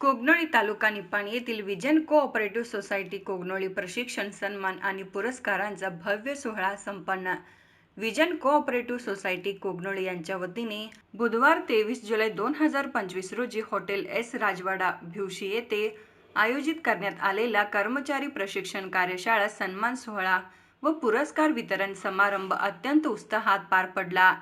कोगनोळी तालुका निपाणी येथील vision cooperative society Kognoli प्रशिक्षण सन्मान आणि पुरस्कारांचा भव्य सोहळा संपन्न. विजन कोऑपरेटिव्ह सोसायटी कोगनोळी यांच्या वतीने बुधवार तेवीस जुलै दोन हजार पंचवीस रोजी हॉटेल एस राजवाडा भिवशी येथे आयोजित करण्यात आलेला कर्मचारी प्रशिक्षण कार्यशाळा सन्मान सोहळा व पुरस्कार वितरण समारंभ अत्यंत उत्साहात पार पडला.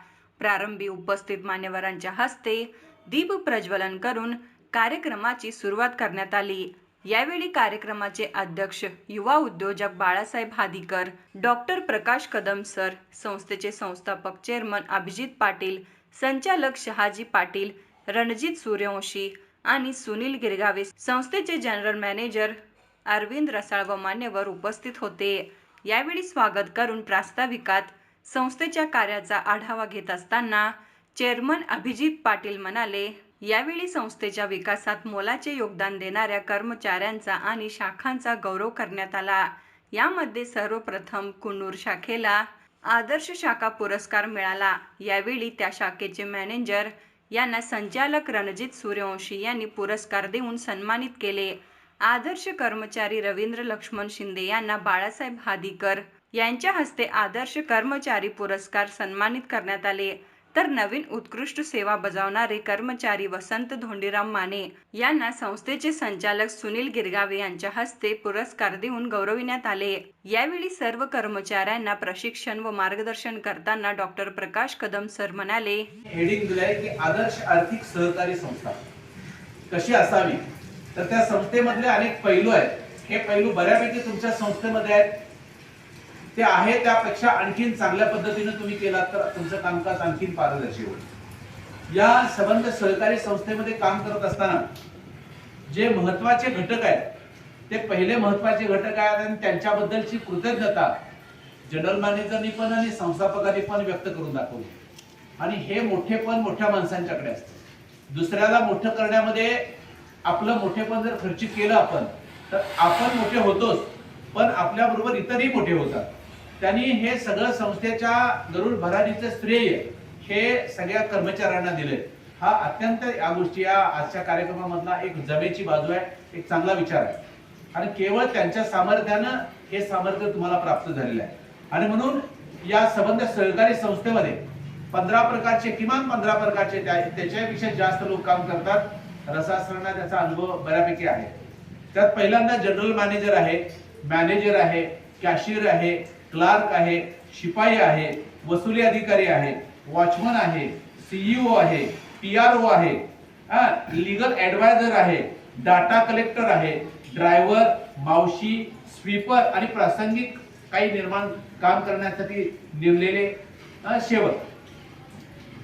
प्रारंभी उपस्थित मान्यवरांच्या हस्ते दीप प्रज्वलन करून कार्यक्रमाची सुरुवात करण्यात आली. यावेळी कार्यक्रमाचे अध्यक्ष युवा उद्योजक बाळासाहेब हादीकर डॉक्टर प्रकाश कदम सर संस्थेचे संस्थापक चेअरमन अभिजित पाटील संचालक शहाजी पाटील रणजित सूर्यवंशी आणि सुनील गिरगावे संस्थेचे जनरल मॅनेजर अरविंद रसाळ व मान्यवर उपस्थित होते. यावेळी स्वागत करून प्रास्ताविकात संस्थेच्या कार्याचा आढावा घेत असताना चेअरमन अभिजित पाटील म्हणाले यावेळी संस्थेच्या विकासात मोलाचे योगदान देणाऱ्या कर्मचाऱ्यांचा आणि शाखांचा गौरव करण्यात आला. यामध्ये सर्वप्रथम कुन्नूर शाखेला आदर्श शाखा पुरस्कार मिळाला. यावेळी त्या शाखेचे मॅनेजर यांना संचालक रणजित सूर्यवंशी यांनी पुरस्कार देऊन सन्मानित केले. आदर्श कर्मचारी रवींद्र लक्ष्मण शिंदे यांना बाळासाहेब हादीकर यांच्या हस्ते आदर्श कर्मचारी पुरस्कार सन्मानित करण्यात आले. तर नवीन उत्कृष्ट सेवा बजावणारे कर्मचारी वसंत धोंडीराम माने यांना संस्थेचे संचालक सुनील गिरगावे यांच्या हस्ते पुरस्कार देऊन गौरविण्यात आले. यावेळी सर्व कर्मचाऱ्यांना प्रशिक्षण व मार्गदर्शन करताना डॉक्टर प्रकाश कदम सर म्हणाले हेडिंग दिलंय की आदर्श आर्थिक सहकारी संस्था. कशी असावी? तर त्या संस्थेमधले अनेक पैलू आहेत. हे पैलू बऱ्यापैकी तुमच्या संस्थेमध्ये आहेत. ते आहे त्यापेक्षा आणखीन चांगल्या पद्धतीने तुम्ही केलात तर तुमचं कामकाज आणखीन पारदर्शी होईल. या संबंध सहकारी संस्थेमध्ये काम करत असताना जे महत्त्वाचे घटक आहेत ते पहिले महत्त्वाचे घटक आहेत आणि त्यांच्याबद्दलची कृतज्ञता जनरल मॅनेजरनी पण आणि संस्थापकांनी पण व्यक्त करून दाखवली. आणि हे मोठेपण मोठ्या माणसांच्याकडे असतं. दुसऱ्याला मोठं करण्यामध्ये आपलं मोठेपण जर खर्च केलं आपण तर आपण मोठे होतोच पण आपल्याबरोबर इतरही मोठे होतात. त्यांनी हे सगळं संस्थेच्या गरुड भरारीचं श्रेय हे सगळ्या कर्मचाऱ्यांना दिले. हा अत्यंत या गोष्टी या आजच्या कार्यक्रमामधला एक जमेची बाजू आहे एक चांगला विचार आहे. आणि केवळ त्यांच्या सामर्थ्यानं हे सामर्थ्य तुम्हाला प्राप्त झालेलं आहे. आणि म्हणून या संबंध सहकारी संस्थेमध्ये पंधरा प्रकारचे किमान पंधरा प्रकारचे त्या- त्याच्यापेक्षा जास्त लोक काम करतात. रसासरांना त्याचा अनुभव बऱ्यापैकी आहे. त्यात पहिल्यांदा जनरल मॅनेजर आहे मॅनेजर आहे कॅशियर आहे क्लार्क आहे शिपाई आहे वसुली अधिकारी आहे वॉचमन आहे सीईओ आहे पी आर ओ आहे लिगल ॲडवायझर आहे डाटा कलेक्टर आहे ड्रायव्हर मावशी स्वीपर आणि प्रासंगिक काही निर्माण काम करण्यासाठी नेमलेले सेवक.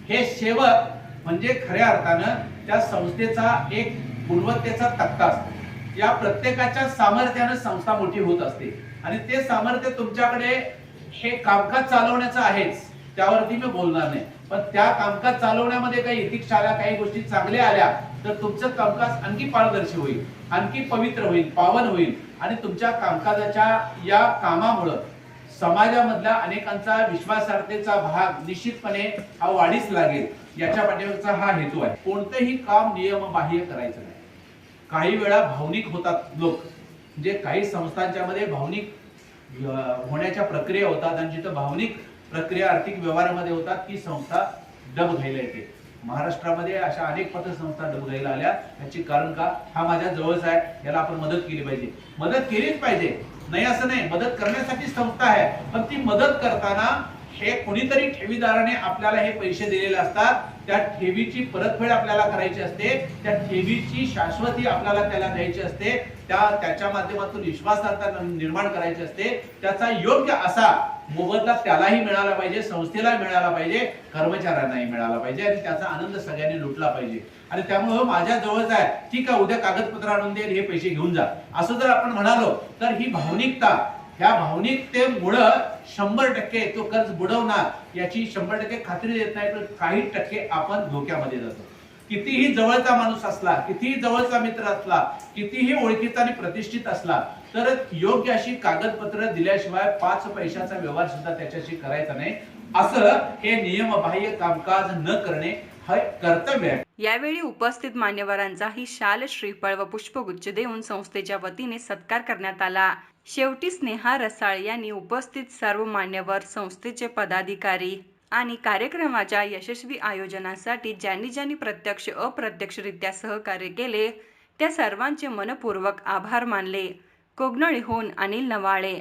हे सेवक म्हणजे खऱ्या अर्थानं त्या संस्थेचा एक गुणवत्तेचा तक्ता असतो. या प्रत्येकाच्या सामर्थ्यानं संस्था मोठी होत असते. आणि ते सामर्थ्य तुमच्याकडे हे कामकाज चालवण्याचं आहेच त्यावरती मी बोलणार नाही. पण त्या कामकाज चालवण्यामध्ये काही इतिक शाळा काही गोष्टी चांगल्या आल्या तर तुमचं कामकाज आणखी पारदर्शी होईल आणखी पवित्र होईल पावन होईल. आणि तुमच्या कामकाजाच्या या कामामुळं समाजामधल्या अनेकांचा विश्वासार्हतेचा भाग निश्चितपणे हा वाढीस लागेल. याच्या पाठीमागचा हा हेतू आहे. कोणतंही काम नियमबाह्य करायचं नाही. काही वेळा भावनिक होतात लोक. जे काही संस्थांच्या मध्ये भावनिक होण्याच्या प्रक्रिया होतात आणि जिथं भावनिक प्रक्रिया आर्थिक व्यवहारामध्ये होतात ती संस्था डब घ्यायला येते. महाराष्ट्रामध्ये अशा अनेक पतसंस्था डब घ्यायला आल्या. याची कारण का? हा माझ्या जवळच आहे. याला आपण मदत केली पाहिजे. मदत केलीच पाहिजे. नाही असं नाही. मदत करण्यासाठी संस्था आहे. पण ती मदत करताना हे कोणीतरी ठेवीदाराने आपल्याला हे पैसे दिलेले असतात. त्या ठेवीची परतफेड आपल्याला करायची असते. त्या ठेवीची शाश्वती आपल्याला त्याला द्यायची असते. त्या त्याच्या माध्यमातून विश्वासार्हता निर्माण करायची असते. त्याचा योग्य असा मोबदला त्यालाही मिळाला पाहिजे संस्थेला मिळाला पाहिजे कर्मचाऱ्यांनाही मिळाला पाहिजे आणि त्याचा आनंद सगळ्यांनी लुटला पाहिजे. आणि त्यामुळं हो, माझ्या जवळच आहे. ठीक आहे उद्या कागदपत्र आणून दे हे पैसे घेऊन जा. असं जर आपण म्हणालो तर ही भावनिकता ह्या भावनिकतेमुळं शंभर टक्के तो कर्ज बुडवणार याची शंभर टक्के खात्री देत नाही तर काही टक्के आपण धोक्यामध्ये जातो. कितीही जवळचा माणूस असला कितीही जवळचा मित्र असला कितीही ओळखीचा आणि प्रतिष्ठित असला तर योग्य अशी कागदपत्र दिल्याशिवाय पाच पैशाचा व्यवहार सुद्धा त्याच्याशी करायचा नाही. असं हे नियमबाह्य कामकाज न करणे कर्तव्य आहे यावेळी उपस्थित मान्यवरांचाही शाल श्रीफळ व पुष्पगुच्छ देऊन संस्थेच्या वतीने सत्कार करण्यात आला. शेवटी स्नेहा रसाळ यांनी उपस्थित सर्व मान्यवर संस्थेचे पदाधिकारी आणि कार्यक्रमाच्या यशस्वी आयोजनासाठी ज्यांनी ज्यांनी प्रत्यक्ष अप्रत्यक्षरित्या सहकार्य केले त्या सर्वांचे मनपूर्वक आभार मानले. कोगनळीहून अनिल नवाळे